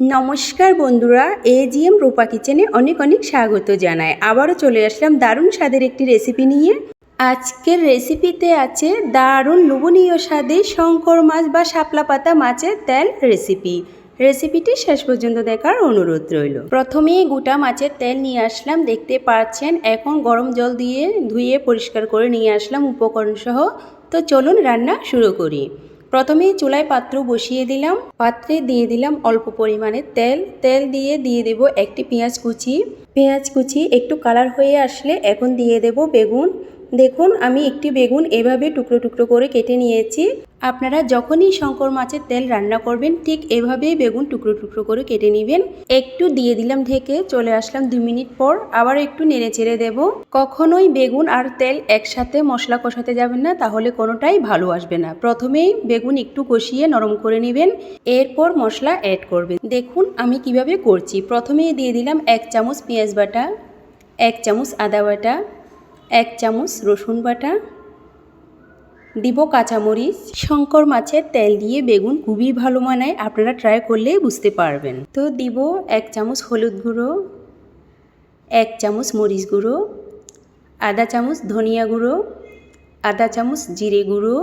নমস্কার বন্ধুরা এজিএম রূপা কিচেনে অনেক অনেক স্বাগত জানাই। আবারও চলে আসলাম দারুণ স্বাদের একটি রেসিপি নিয়ে। আজকের রেসিপিতে আছে দারুণ লোভনীয় স্বাদে শঙ্কর মাছ বা শাপলা পাতা মাছের তেল রেসিপি। রেসিপিটি শেষ পর্যন্ত দেখার অনুরোধ রইল। প্রথমে গোটা মাছের তেল নিয়ে আসলাম। দেখতে পাচ্ছেন, এখন গরম জল দিয়ে ধুয়ে পরিষ্কার করে নিয়ে আসলাম উপকরণ সহ তো চলুন রান্না শুরু করি। প্রথমে চুলায় পাত্র বসিয়ে দিলাম, পাত্রে দিয়ে দিলাম অল্প পরিমাণে তেল। তেল দিয়ে দিয়ে দেব একটি পেঁয়াজ কুচি। পেঁয়াজ কুচি একটু কালার হয়ে আসলে এখন দিয়ে দেব বেগুন। দেখুন, আমি একটি বেগুন এভাবে টুকরো টুকরো করে কেটে নিয়েছি। আপনারা যখনই শঙ্কর মাছের তেল রান্না করবেন, ঠিক এভাবেই বেগুন টুকরো টুকরো করে কেটে নেবেন। একটু দিয়ে দিলাম ঢেকে, চলে আসলাম দু মিনিট পর, আবার একটু নেড়ে চেড়ে দেবো। কখনোই বেগুন আর তেল একসাথে মশলা কষাতে যাবেন না, তাহলে কোনোটাই ভালো আসবে না। প্রথমেই বেগুন একটু কষিয়ে নরম করে নেবেন, এরপর মশলা অ্যাড করবেন। দেখুন, আমি কীভাবে করছি। প্রথমেই দিয়ে দিলাম এক চামচ পেঁয়াজ বাটা, এক চামচ আদা বাটা এক চামচ রসুন বাটা, দিব কাঁচামরিচ, শঙ্কর মাছের তেল দিয়ে বেগুন খুবই ভালো মানায়, আপনারা ট্রাই করলে বুঝতে পারবেন। তো দিব এক চামচ হলুদ গুঁড়ো, এক চামচ মরিচ গুঁড়ো, আধা চামচ ধনিয়া গুঁড়ো, আধা চামচ জিরে গুঁড়ো,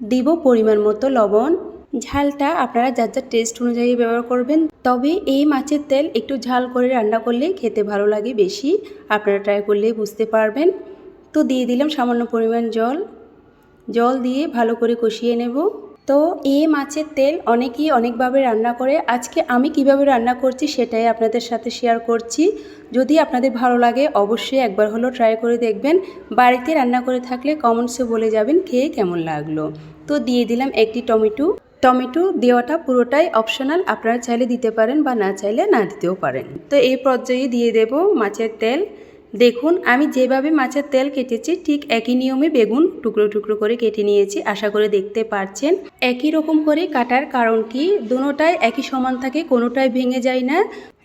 দিব পরিমাণ মতো লবণ ঝালটা আপনারা যার যার টেস্ট অনুযায়ী ব্যবহার করবেন, তবে এই মাছের তেল একটু ঝাল করে রান্না করলে খেতে ভালো লাগে বেশি। আপনারা ট্রাই করলে বুঝতে পারবেন। তো দিয়ে দিলাম সামান্য পরিমাণ জল। জল দিয়ে ভালো করে কষিয়ে নেব। তো এই মাছের তেল অনেকেই অনেকভাবে রান্না করে। আজকে আমি কীভাবে রান্না করছি সেটাই আপনাদের সাথে শেয়ার করছি। যদি আপনাদের ভালো লাগে অবশ্যই একবার হলো ট্রাই করে দেখবেন। বাড়িতে রান্না করে থাকলে কমেন্টসে বলে যাবেন খেয়ে কেমন লাগল। তো দিয়ে দিলাম একটি টমেটো। টমেটো দেওয়াটা পুরোটাই অপশনাল আপনারা চাইলে দিতে পারেন বা না চাইলে না দিতেও পারেন। তো এই পর্যায়ে দিয়ে দেব মাছের তেল। দেখুন, আমি যেভাবে মাছের তেল কেটেছি, ঠিক একই নিয়মে বেগুন টুকরো টুকরো করে কেটে নিয়েছি, আশা করে দেখতে পারছেন। একই রকম করে কাটার কারণ কি? দুটোটাই একই সমান থাকে, কোনোটাই ভেঙে যায় না।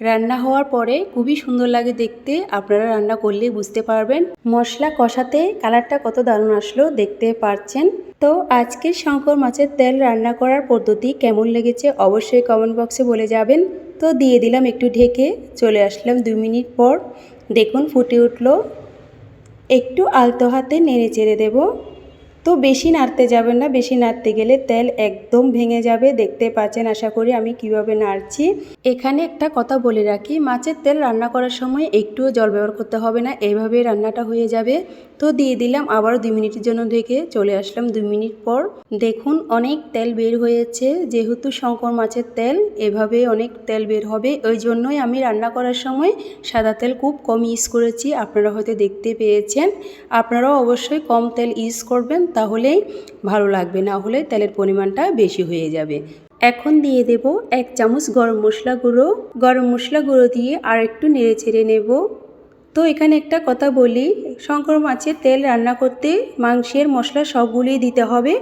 রান্না হওয়ার পরে খুবই সুন্দর লাগে দেখতে, আপনারা রান্না করলে বুঝতে পারবেন। মশলা কষাতে কালারটা কত দারুণ আসলো, দেখতে পারছেন। তো আজকের শঙ্কর মাছের তেল রান্না করার পদ্ধতি কেমন লেগেছে অবশ্যই কমেন্ট বক্সে বলে যাবেন। তো দিয়ে দিলাম একটু ঢেকে, চলে আসলাম দুই মিনিট পর। দেখুন ফুটে উঠল। একটু আলতো হাতে নেড়ে চেড়ে দেবো। তো বেশি নাড়তে যাবেন না, বেশি নাড়তে গেলে তেল একদম ভেঙে যাবে। দেখতে পাচ্ছেন, আশা করি আমি কীভাবে নাড়ছি। এখানে একটা কথা বলে রাখি, মাছের তেল রান্না করার সময় একটুও জল ব্যবহার করতে হবে না এইভাবে রান্নাটা হয়ে যাবে। তো দিয়ে দিলাম আবারও দুই মিনিটের জন্য ঢেকে চলে আসলাম দুই মিনিট পর। দেখুন, অনেক তেল বের হয়েছে, যেহেতু শঙ্কর মাছের তেল এভাবে অনেক তেল বের হবে। ওই জন্যই আমি রান্না করার সময় সাদা তেল খুব কম ইউজ করেছি, আপনারা হয়তো দেখতে পেয়েছেন। আপনারাও অবশ্যই কম তেল ইউজ করবেন তাহলেই ভালো লাগবে, না হলে তেলের পরিমাণটা বেশি হয়ে যাবে। এখন দিয়ে দেব এক চামচ গরম মশলা গুঁড়ো। গরম মশলা গুঁড়ো দিয়ে আর একটু নেড়ে ছেড়ে নেব। তো এখানে একটা কথা বলি শঙ্কর মাছের তেল রান্না করতে মাংসের মশলা সবগুলি দিতে হবে।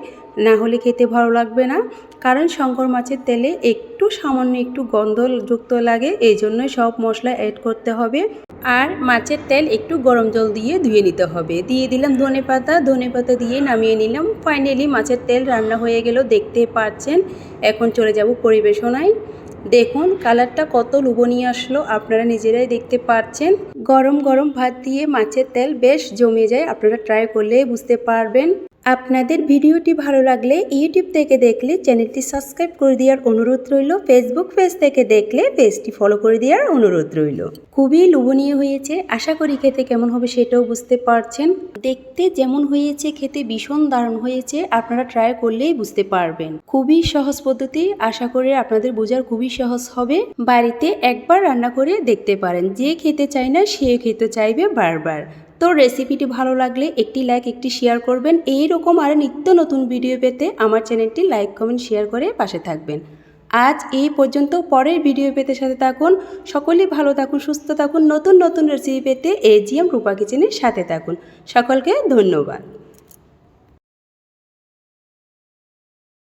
না হলে খেতে ভালো লাগবে না। কারণ শঙ্কর মাছের তেলে একটু সামান্য একটু গন্ধযুক্ত লাগে এই জন্যই সব মশলা অ্যাড করতে হবে। আর মাছের তেল একটু গরম জল দিয়ে ধুয়ে নিতে হবে। দিয়ে দিলাম ধনে পাতা। ধনে পাতা দিয়ে নামিয়ে নিলাম। ফাইনালি মাছের তেল রান্না হয়ে গেল, দেখতে পাচ্ছেন। এখন চলে যাব পরিবেশনায়। দেখুন, কালারটা কত লুবনীয় আসলো, আপনারা নিজেরাই দেখতে পাচ্ছেন। গরম গরম ভাত দিয়ে মাছের তেল বেশ জমে যায়, আপনারা ট্রাই করলে বুঝতে পারবেন। আপনাদের ভিডিওটি ভালো লাগলে ইউটিউব থেকে দেখলে চ্যানেলটি সাবস্ক্রাইব করে দেওয়ার অনুরোধ রইল। ফেসবুক পেজ থেকে দেখলে পেজটি ফলো করে দেওয়ার অনুরোধ রইল। খুবই লোভনীয় হয়েছে। আশা করি খেতে কেমন হবে সেটাও বুঝতে পারছেন। দেখতে যেমন হয়েছে, খেতে ভীষণ দারুণ হয়েছে। আপনারা ট্রাই করলেই বুঝতে পারবেন। খুবই সহজ পদ্ধতি। আশা করি আপনাদের বোঝার খুবই সহজ হবে। বাড়িতে একবার রান্না করে দেখতে পারেন। যে খেতে চায় না সে খেতে চাইবে বারবার। তো রেসিপিটি ভালো লাগলে একটি লাইক একটি শেয়ার করবেন। এই রকম আর নিত্য নতুন ভিডিও পেতে আমার চ্যানেলটি লাইক কমেন্ট শেয়ার করে পাশে থাকবেন। আজ এই পর্যন্ত, পরের ভিডিও পেতে সাথে থাকুন। সকলেই ভালো থাকুন, সুস্থ থাকুন। নতুন নতুন রেসিপি পেতে এজিএম রূপা কিচেনের সাথে থাকুন। সকলকে ধন্যবাদ।